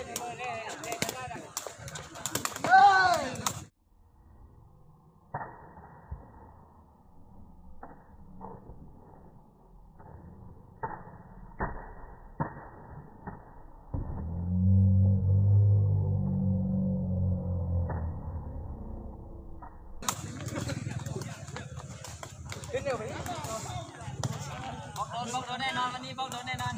บอกโดนบอกโดนแน่นอนวันนี้บอกโดนแน่นอน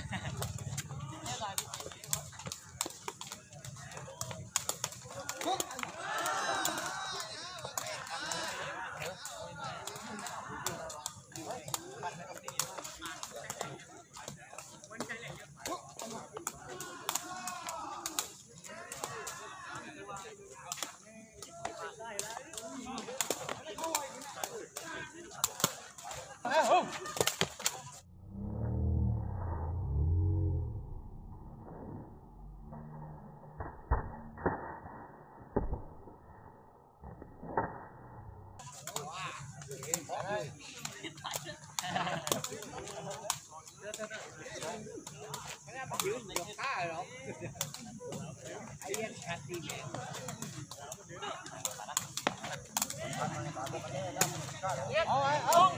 Oh, oh, oh.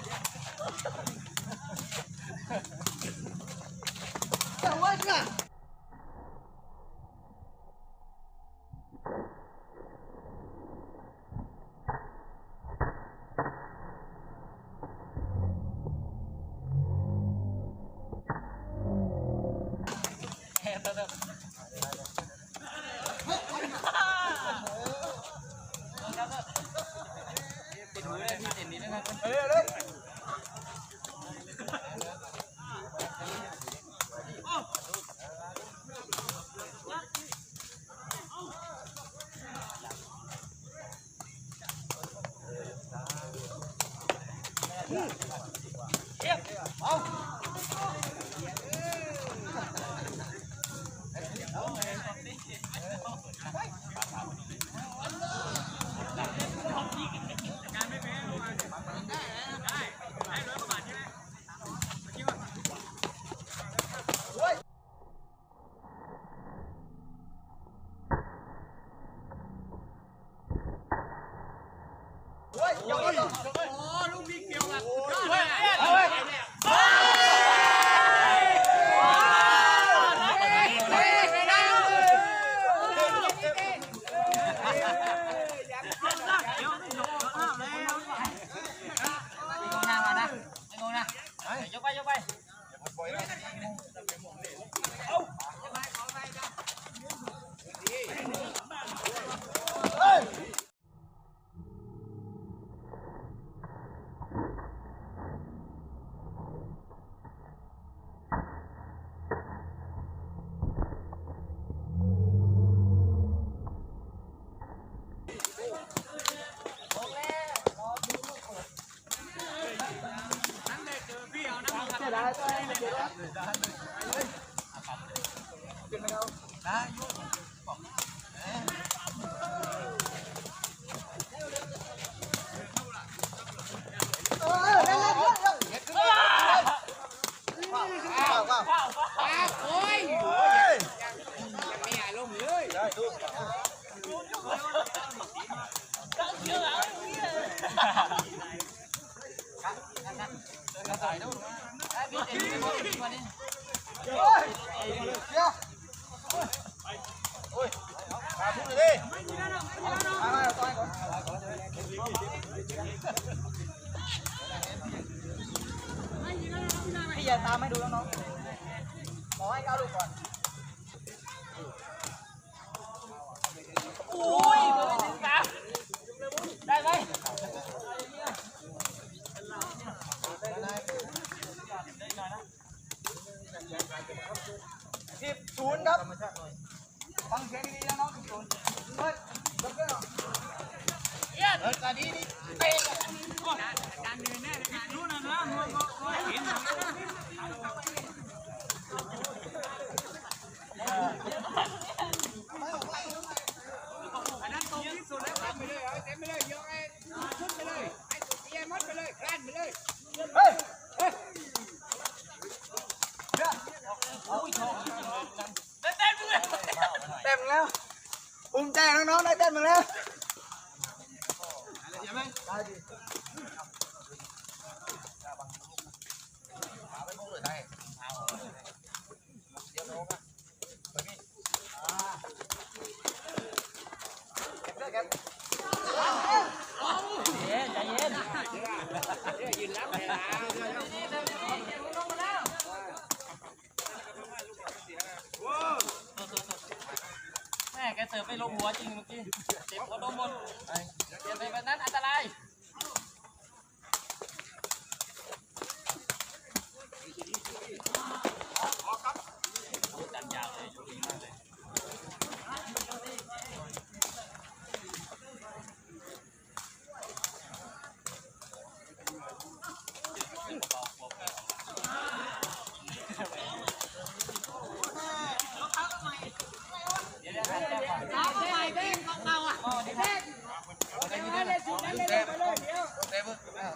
等等。 ไม่ยวแบบเฮ้ยงงหน้ามานะไม่งงนะยก ไปยกไป พี่ติดนี้ไม่หมดวันนี้พี่อย่าตามให้ดูน้องๆขอให้ก้าวลูกก่อนโอ้ยเบอร์หนึ่งสามได้ไหม สิบศูนย์ครับฟังเสียงดีๆนะน้องสิบศูนย์เฮ้ยเบิร์ดเบิร์ดเฮ้ยตานี้นี่เตะการเดินแน่เลยรู้นะนะมัวมัวเห็นอันนั้นตรงที่สุดแล้วไปเลยเต็มไปเลยยกไอ้ชุไปเลยไอ้เตี้ยมัดไปเลยคลนไปเลยเฮ้ย เต็มแล้วภูมิใจน้องๆได้เต็มแล้ว เสิร์ฟไปลงหัวจริงเมื่อกี้เจ็บหัวโดนหมดเจ็บไปแบบนั้นอันตราย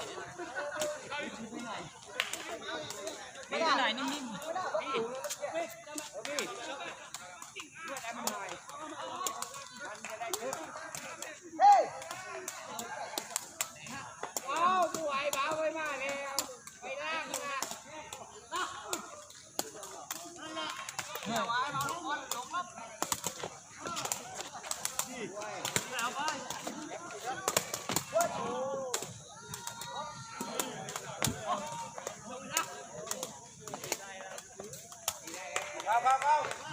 ติปั้นลาติดไม่ได้หน่อยนิ่ม เฮ้ย เอาผู้ไหวบ้าไว้มาแล้วไปล่างนะ เข้าเข้าเ vai, vai.